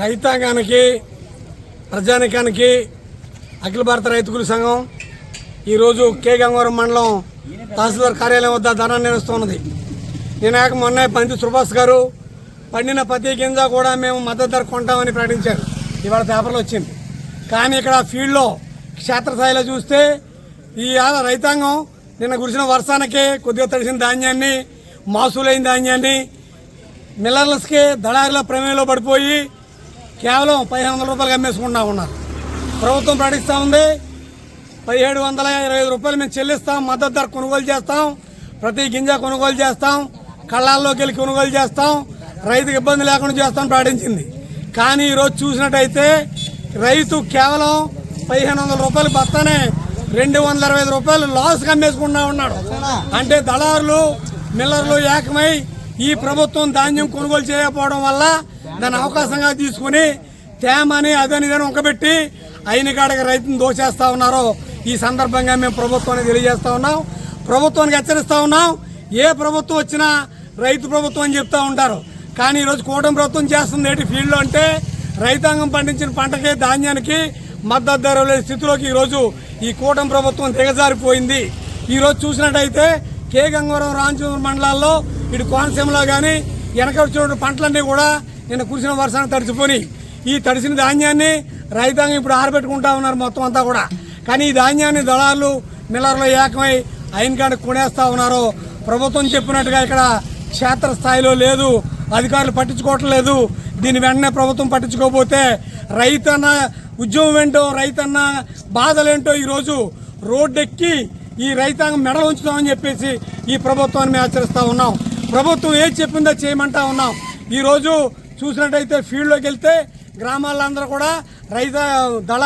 రైతాంగానికి ప్రజానికానికి అఖిల భారత రైతు సంఘం ఈరోజు కే గంగవరం మండలం తహసీల్దార్ కార్యాలయం వద్ద ధర్నా నిర్వహిస్తున్నది. నినాక మొన్న పంతి సుభాష్ గారు పండిన ప్రతి గింజ కూడా మేము మద్దతు ధర కొంటామని ప్రకటించారు. ఇవాళ పేపర్లో వచ్చింది. కానీ ఇక్కడ ఫీల్డ్లో క్షేత్రస్థాయిలో చూస్తే ఈ రైతాంగం నిన్న కురిసిన వర్షానికి కొద్దిగా తడిసిన ధాన్యాన్ని మాసులైన ధాన్యాన్ని మిల్లర్లస్కి దళారుల ప్రమేయంలో పడిపోయి కేవలం పదిహేను వందల రూపాయలు అమ్మేసుకుంటా ఉన్నారు. ప్రభుత్వం ప్రకటిస్తూ ఉంది. పదిహేడు వందల ఇరవై ఐదు రూపాయలు మేము చెల్లిస్తాం. మద్దతు ధర కొనుగోలు చేస్తాం. ప్రతి గింజ కొనుగోలు చేస్తాం. కళ్ళాల్లోకి వెళ్ళి కొనుగోలు చేస్తాం. రైతుకు ఇబ్బంది లేకుండా చేస్తాం ప్రకటించింది. కానీ ఈరోజు చూసినట్టయితే రైతు కేవలం పదిహేను వందల రూపాయలు బస్తానే రెండు వందల అరవై ఐదు రూపాయలు లాస్కి కమ్మేసుకుంటా ఉన్నాడు. అంటే దళారులు మిల్లర్లు ఏకమై ఈ ప్రభుత్వం ధాన్యం కొనుగోలు చేయకపోవడం వల్ల దాన్ని అవకాశంగా తీసుకుని తేమని అదని ఇదని ఉంకబెట్టి అయిన కాడకి రైతును దోచేస్తూ ఉన్నారు ఈ సందర్భంగా మేము ప్రభుత్వానికి తెలియజేస్తా ఉన్నాం. ప్రభుత్వానికి హెచ్చరిస్తా ఉన్నాం. ఏ ప్రభుత్వం వచ్చినా రైతు ప్రభుత్వం అని చెప్తా ఉంటారు. కానీ ఈరోజు కూటమి ప్రభుత్వం చేస్తుంది ఏంటి? ఫీల్డ్లో అంటే రైతాంగం పండించిన పంటకి ధాన్యానికి మద్దతు ధర లేని స్థితిలోకి ఈరోజు ఈ కూటమి ప్రభుత్వం దిగజారిపోయింది. ఈరోజు చూసినట్టయితే కే గంగవరం రామచంద్ర మండలాల్లో ఇటు కోనసీమలో కానీ వెనక వచ్చినటువంటి పంటలన్నీ కూడా నిన్న కురిసిన వర్షాన్ని తడిచిపోని ఈ తడిసిన ధాన్యాన్ని రైతాంగం ఇప్పుడు ఆరబెట్టుకుంటా ఉన్నారు మొత్తం అంతా కూడా. కానీ ఈ ధాన్యాన్ని దళాలు మిల్లర్లు ఏకమై అయిన కాడికి కొనేస్తా ఉన్నారు ప్రభుత్వం చెప్పినట్టుగా ఇక్కడ క్షేత్రస్థాయిలో లేదు అధికారులు పట్టించుకోవట్లేదు దీని వెంటనే ప్రభుత్వం పట్టించుకోకపోతే రైతన్న ఉద్యమం ఏంటో రైతన్న బాధలేంటో ఈరోజు రోడ్డెక్కి ఈ రైతాంగం మెడ ఉంచుతామని చెప్పేసి ఈ ప్రభుత్వాన్ని మేము ఆచరిస్తూ ఉన్నాం. ప్రభుత్వం ఏది చెప్పిందో చేయమంటా ఉన్నాం. ఈరోజు చూసినట్టయితే ఫీల్డ్లోకి వెళ్తే గ్రామాలందరూ కూడా రైత దళ